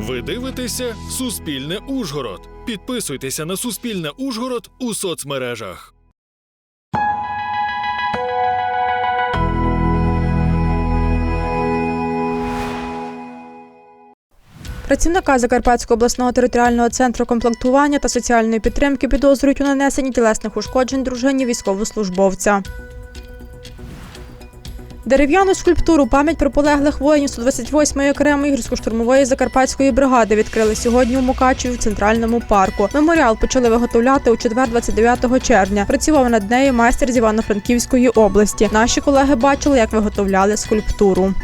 Ви дивитеся Суспільне Ужгород. Підписуйтеся на Суспільне Ужгород у соцмережах. Працівника Закарпатського обласного територіального центру комплектування та соціальної підтримки підозрюють у нанесенні тілесних ушкоджень дружині військовослужбовця. Дерев'яну скульптуру пам'ять про полеглих воїнів 128-ї окремої гірсько-штурмової закарпатської бригади відкрили сьогодні у Мукачеві в центральному парку. Меморіал почали виготовляти у четвер, 29 червня. Працював над нею майстер з Івано-Франківської області. Наші колеги бачили, як виготовляли скульптуру.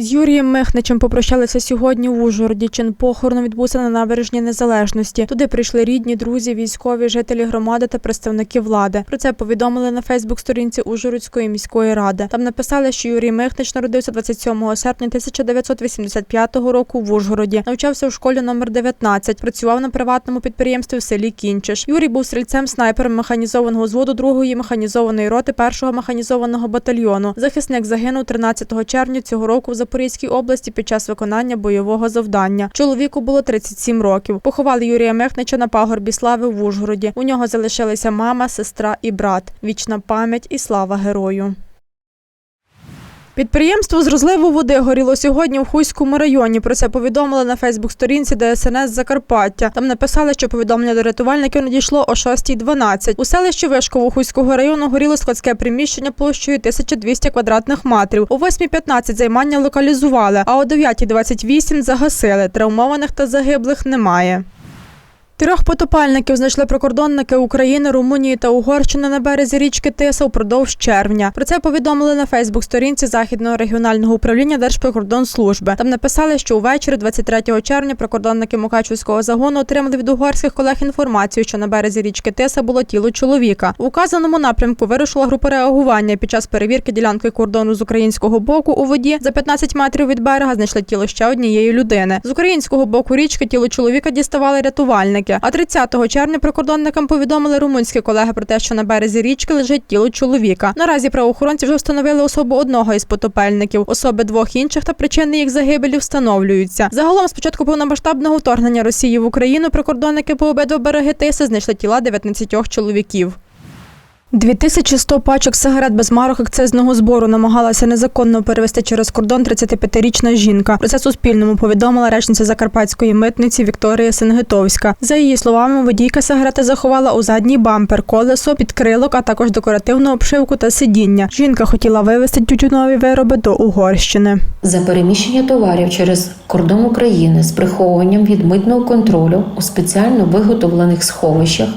З Юрієм Михничем попрощалися сьогодні в Ужгороді. Чин похорону відбувся на набережні Незалежності. Туди прийшли рідні, друзі, військові, жителі громади та представники влади. Про це повідомили на Фейсбук-сторінці Ужгородської міської ради. Там написали, що Юрій Михнич народився 27 серпня 1985 року в Ужгороді. Навчався у школі номер 19, працював на приватному підприємстві в селі Кінчиш. Юрій був стрільцем снайпером механізованого зводу 2-ї механізованої роти 1-го механізованого батальйону. Захисник загинув 13 червня цього року в Запорізькій області під час виконання бойового завдання. Чоловіку було 37 років. Поховали Юрія Мехнича на пагорбі слави в Ужгороді. У нього залишилися мама, сестра і брат. Вічна пам'ять і слава герою. Підприємство з розливу води горіло сьогодні в Хуйському районі. Про це повідомили на Фейсбук-сторінці ДСНС Закарпаття. Там написали, що повідомлення до рятувальників надійшло о 6.12. У селищі Вишково Хуйського району горіло складське приміщення площею 1200 квадратних метрів. О 8.15 займання локалізували, а о 9.28 загасили. Травмованих та загиблих немає. Трьох потопальників знайшли прикордонники України, Румунії та Угорщини на березі річки Тиса упродовж червня. Про це повідомили на Фейсбук-сторінці Західного регіонального управління Держприкордонслужби. Там написали, що увечері 23 червня прикордонники Мукачівського загону отримали від угорських колег інформацію, що на березі річки Тиса було тіло чоловіка. В указаному напрямку вирушила група реагування. Під час перевірки ділянки кордону з українського боку у воді за 15 метрів від берега знайшли тіло ще однієї людини. З українського боку річки тіло чоловіка діставали рятувальники. А 30 червня прикордонникам повідомили румунські колеги про те, що на березі річки лежить тіло чоловіка. Наразі правоохоронці вже встановили особу одного із потопельників. Особи двох інших та причини їх загибелі встановлюються. Загалом, з початку повномасштабного вторгнення Росії в Україну, прикордонники по обидва береги Тиси знайшли тіла 19 чоловіків. 2100 пачок сигарет без марок акцизного збору намагалася незаконно перевести через кордон 35-річна жінка. Про це Суспільному повідомила речниця Закарпатської митниці Вікторія Сенгитовська. За її словами, водійка сигарети заховала у задній бампер, колесо, підкрилок, а також декоративну обшивку та сидіння. Жінка хотіла вивезти тютюнові вироби до Угорщини. За переміщення товарів через кордон України з приховуванням від митного контролю у спеціально виготовлених сховищах,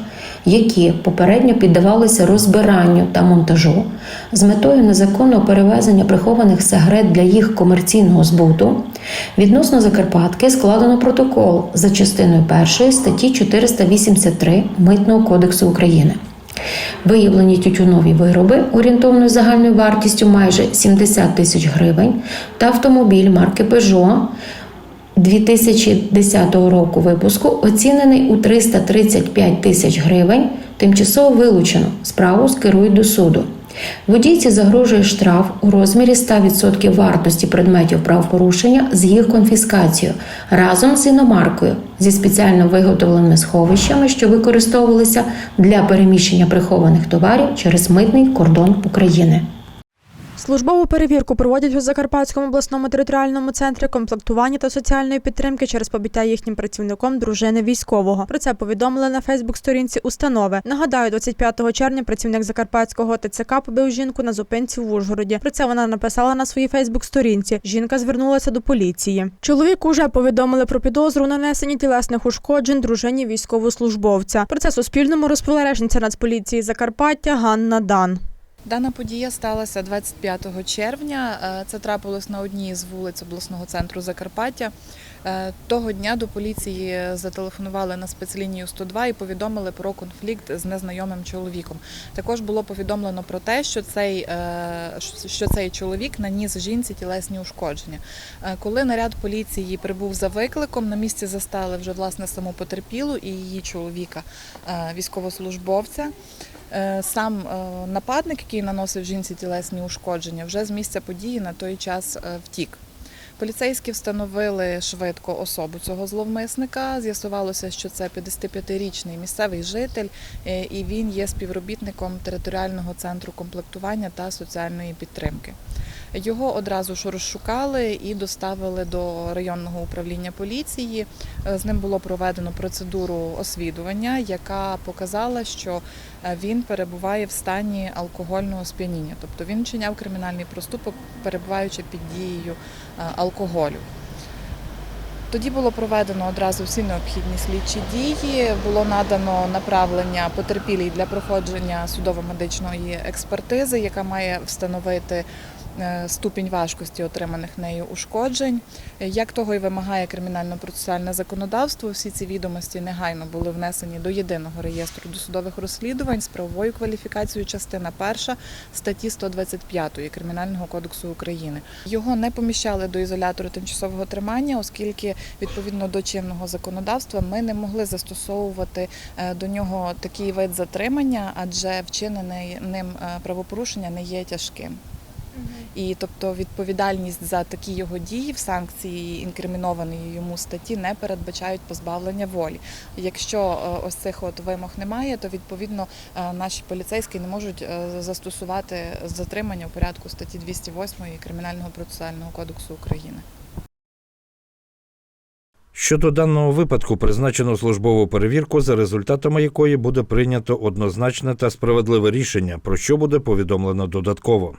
які попередньо піддавалися розбиранню та монтажу, з метою незаконного перевезення прихованих сигарет для їх комерційного збуту, відносно Закарпатки складено протокол за частиною 1 статті 483 Митного кодексу України. Виявлені тютюнові вироби орієнтовною загальною вартістю майже 70 тисяч гривень та автомобіль марки Peugeot 2010 року випуску оцінений у 335 тисяч гривень, тимчасово вилучено. Справу скерують до суду. Водійці загрожує штраф у розмірі 100% вартості предметів правопорушення з їх конфіскацією разом з іномаркою зі спеціально виготовленими сховищами, що використовувалися для переміщення прихованих товарів через митний кордон України. Службову перевірку проводять у Закарпатському обласному територіальному центрі комплектування та соціальної підтримки через побиття їхнім працівником дружини військового. Про це повідомили на Фейсбук-сторінці установи. Нагадаю, 25 червня працівник Закарпатського ТЦК побив жінку на зупинці в Ужгороді. Про це вона написала на своїй Фейсбук-сторінці. Жінка звернулася до поліції. Чоловіку вже повідомили про підозру у нанесенні тілесних ушкоджень дружині військовослужбовця. Про це Суспільному розповіла речниця Нацполіції Закарпаття Ганна Дан. Дана подія сталася 25 червня. Е, Це трапилось на одній з вулиць обласного центру Закарпаття. Е, Того дня до поліції зателефонували на спецлінію 102 і повідомили про конфлікт з незнайомим чоловіком. Також було повідомлено про те, що цей, е, що цей чоловік наніс жінці тілесні ушкодження. Коли наряд поліції прибув за викликом, на місці застали вже власне саму потерпілу і її чоловіка, військовослужбовця. Е, Сам е, нападник, який наносив жінці тілесні ушкодження, вже з місця події на той час е, втік. Поліцейські встановили швидко особу цього зловмисника. З'ясувалося, що це 55-річний місцевий житель, і він є співробітником територіального центру комплектування та соціальної підтримки. Його одразу ж розшукали і доставили до районного управління поліції. Е, З ним було проведено процедуру освідування, яка показала, що е, він перебуває в стані алкогольного сп'яніння, тобто він вчиняв кримінальний проступок, перебуваючи під дією е, алкоголю. Тоді було проведено одразу всі необхідні слідчі дії. Було надано направлення потерпілій для проходження судово-медичної експертизи, яка має встановити ступінь важкості отриманих нею ушкоджень. Е, Як того і вимагає кримінально-процесуальне законодавство, всі ці відомості негайно були внесені до єдиного реєстру досудових розслідувань з правовою кваліфікацією частина перша статті 125 Кримінального кодексу України. Його не поміщали до ізолятору тимчасового тримання, оскільки відповідно до чинного законодавства ми не могли застосовувати е, до нього такий вид затримання, адже вчинене ним е, правопорушення не є тяжким. І тобто відповідальність за такі його дії в санкції інкримінованої йому статті не передбачають позбавлення волі. Якщо е, ось цих от вимог немає, то відповідно е, наші поліцейські не можуть е, застосувати затримання у порядку статті 208 Кримінального процесуального кодексу України. Щодо даного випадку призначено службову перевірку, за результатами якої буде прийнято однозначне та справедливе рішення, про що буде повідомлено додатково.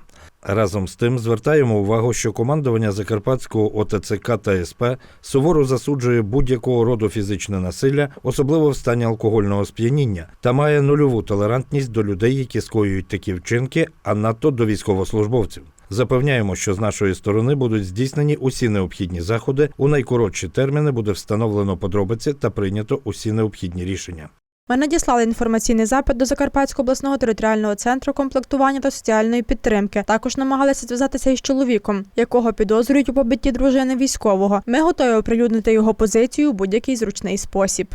Разом з тим звертаємо увагу, що командування Закарпатського ОТЦК та СП суворо засуджує будь-якого роду фізичне насилля, особливо в стані алкогольного сп'яніння, та має нульову толерантність до людей, які скоюють такі вчинки, а надто до військовослужбовців. Запевняємо, що з нашої сторони будуть здійснені усі необхідні заходи. У найкоротші терміни буде встановлено подробиці та прийнято усі необхідні рішення. Ми надіслали інформаційний запит до Закарпатського обласного територіального центру комплектування та соціальної підтримки. Також намагалися зв'язатися із чоловіком, якого підозрюють у побитті дружини військового. Ми готові оприлюднити його позицію у будь-який зручний спосіб.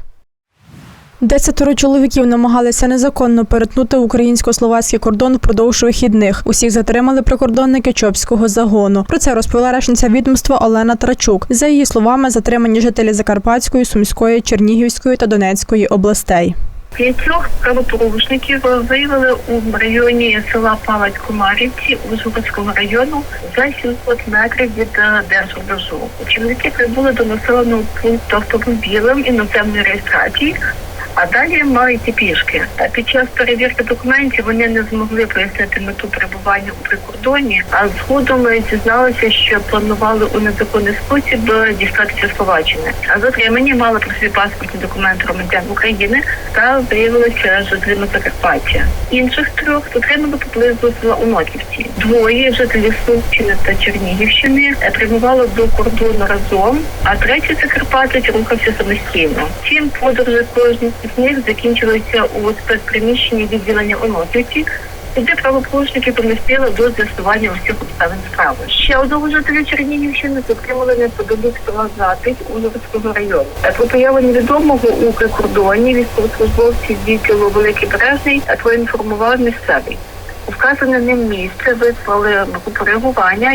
Десятеро чоловіків намагалися незаконно перетнути українсько-словацький кордон впродовж вихідних. Усіх затримали прикордонники Чопського загону. Про це розповіла речниця відомства Олена Трачук. За її словами, затримані жителі Закарпатської, Сумської, Чернігівської та Донецької областей. П'ятьох правопорушників виявили у районі села Палать Комарівці Ужгородського району за 700 метрів від е, держрубежу. Чоловіки прибули до населеного пункту автомобілем іноземної реєстрації. А далі мали йти пішки. Та під час перевірки документів вони не змогли пояснити мету перебування у прикордоні, а згодом дізналися, що планували у незаконний спосіб е, дістатися Словаччини. А затримані мали про свій паспортні документи громадян України та виявилися жителями Закарпаття. Інших трьох затримали поблизу села Уноківці. Двоє жителів Сумщини та Чернігівщини е, прямували до кордону разом, а третій Закарпатець рухався самостійно. Втім, подорожі кожного з них закінчилися у спецприміщенні відділення Оносівці, де правопорушники помістили до з'ясування усіх обставин справи. Ще одного жителя Чернігівщини затримали села Запись Ужгородського району. Е, Про появу невідомого у прикордоні військовослужбовці відділу Великий Бережний е, проінформував місцевий. Вказане ним місце визвали групу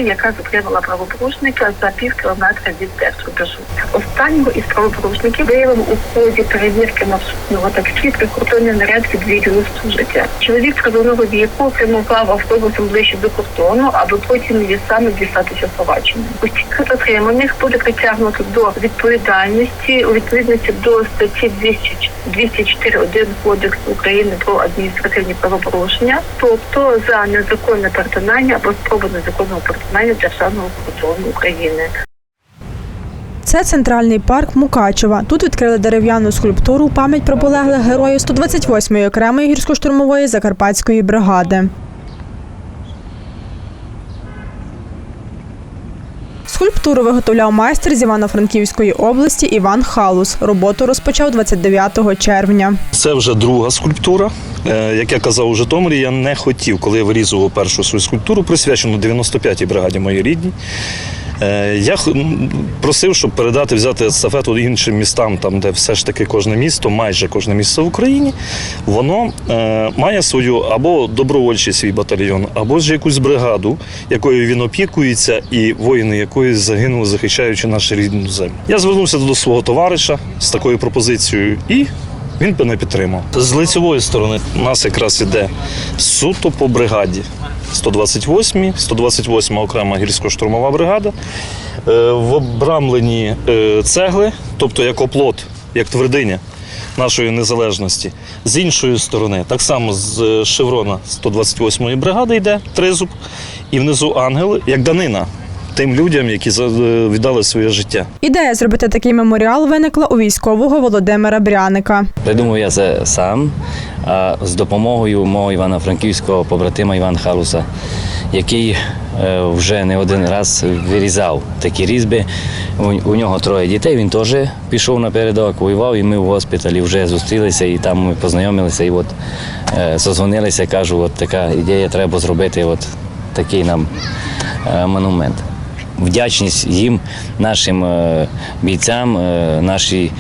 яка затримала правопорушника за пів кілометра від держрубежу. Останнього із правопорушників виявив у ході перевірки маршрутного таксі прикордонний наряд від відділу служиття. Чоловік призовного віку прямував автобусом ближче до кордону, аби потім лісами дістатися Словаччини. Усіх затриманих буде притягнуто до відповідальності у відповідності до статті 200 204.1 Кодексу України про адміністративні правопорушення, тобто за незаконне перетинання або спробу незаконного перетинання державного кордону України. Це центральний парк Мукачева. Тут відкрили дерев'яну скульптуру пам'ять про полеглих героїв 128-ї окремої гірсько-штурмової закарпатської бригади. Скульптуру виготовляв майстер з Івано-Франківської області Іван Халус. Роботу розпочав 29 червня. Це вже друга скульптура. Е, Як я казав у Житомирі, я не хотів, коли я вирізував першу свою скульптуру, присвячену 95-й бригаді моїй рідній. Е, Я просив, щоб передати, взяти естафету іншим містам, там, де все ж таки кожне місто, майже кожне місто в Україні, воно е, має свою або добровольчий свій батальйон, або ж якусь бригаду, якою він опікується, і воїни якої загинули, захищаючи нашу рідну землю. Я звернувся до свого товариша з такою пропозицією, і він мене підтримав. З лицевої сторони у нас якраз іде суто по бригаді. 128, 128 окрема гірсько-штурмова бригада. Е, В обрамленні е, цегли, тобто як оплот, як твердиня нашої незалежності. З іншої сторони, так само з е, шеврона 128-ї бригади йде тризуб, і внизу ангел, як данина тим людям, які е, віддали своє життя. Ідея зробити такий меморіал виникла у військового Володимира Бряника. Придумав я це сам а, з допомогою мого івано-франківського побратима Івана Халуса, який е, вже не один раз вирізав такі різьби. У, нього троє дітей. Він теж пішов на передок, воював, і ми в госпіталі вже зустрілися і там ми познайомилися. І от е, созвонилися, кажу, от така ідея, треба зробити от такий нам монумент. Вдячність їм, нашим е, бійцям, е, нашій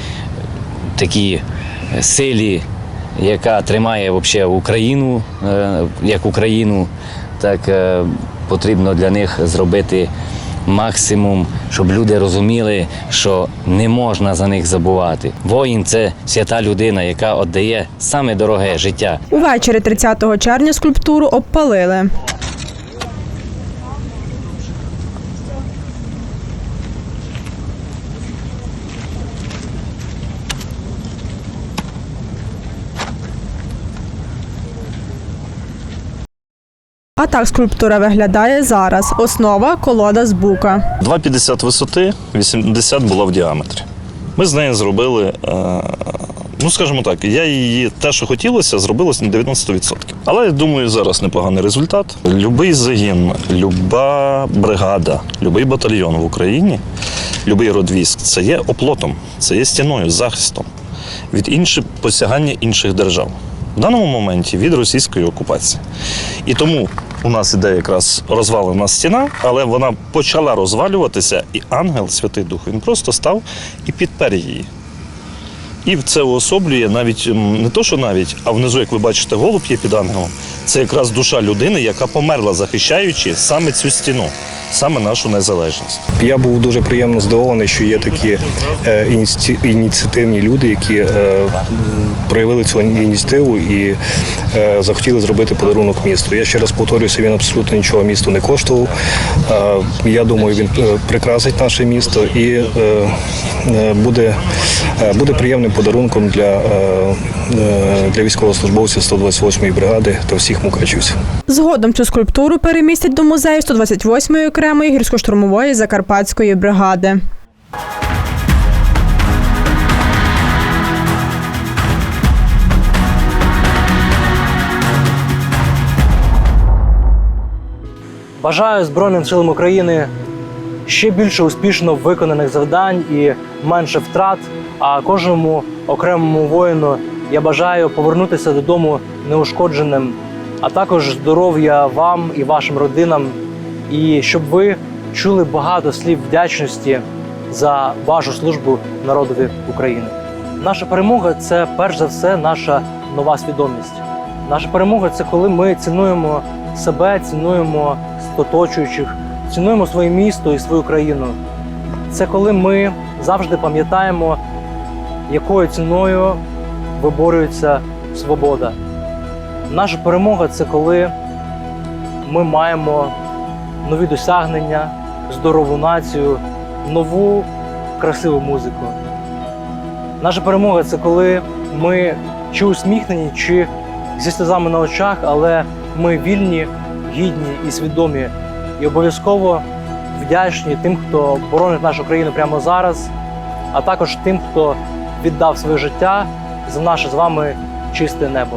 такій силі, яка тримає вообще Україну е, як Україну, так потрібно для них зробити максимум, щоб люди розуміли, що не можна за них забувати. Воїн це свята людина, яка віддає саме дороге життя. Увечері 30 червня скульптуру обпалили. Так скульптура виглядає зараз. Основа колода з бука. 2,50 висоти, 80 була в діаметрі. Ми з нею зробили, е, ну скажімо так, я її те, що хотілося, зробилось на 90%. Але я думаю, зараз непоганий результат. Любий загін, люба бригада, любий батальйон в Україні, любий род військ це є оплотом, це є стіною, захистом від інших посягання інших держав. В даному моменті від російської окупації. І тому у нас іде якраз розвалена стіна, але вона почала розвалюватися, і ангел, Святий Дух, він просто став і підпер її. І це уособлює навіть не то, що навіть, а внизу, як ви бачите, голуб є під ангелом. Це якраз душа людини, яка померла, захищаючи саме цю стіну, саме нашу незалежність. Я був дуже приємно здивований, що є такі е, ініці- ініціативні люди, які е, проявили цю ініціативу і е, захотіли зробити подарунок місту. Я ще раз повторююся, він абсолютно нічого місту не коштував. Е, Я думаю, він е, прикрасить наше місто і е, е, буде, е, буде приємним подарунком для, е, е, для військовослужбовців 128-ї бригади та всіх мукачівців. Згодом цю скульптуру перемістять до музею 128-ї окремої гірсько-штурмової закарпатської бригади. Бажаю Збройним силам України ще більше успішно виконаних завдань і менше втрат. А кожному окремому воїну я бажаю повернутися додому неушкодженим, а також здоров'я вам і вашим родинам, і щоб ви чули багато слів вдячності за вашу службу народові України. Наша перемога це перш за все наша нова свідомість. Наша перемога це коли ми цінуємо себе, цінуємо оточуючих, цінуємо своє місто і свою країну. Це коли ми завжди пам'ятаємо, якою ціною виборюється свобода. Наша перемога це коли ми маємо нові досягнення, здорову націю, нову красиву музику. Наша перемога це коли ми чи усміхнені, чи зі сльозами на очах, але ми вільні, гідні і свідомі, і обов'язково вдячні тим, хто боронить нашу країну прямо зараз, а також тим, хто віддав своє життя за наше з вами чисте небо.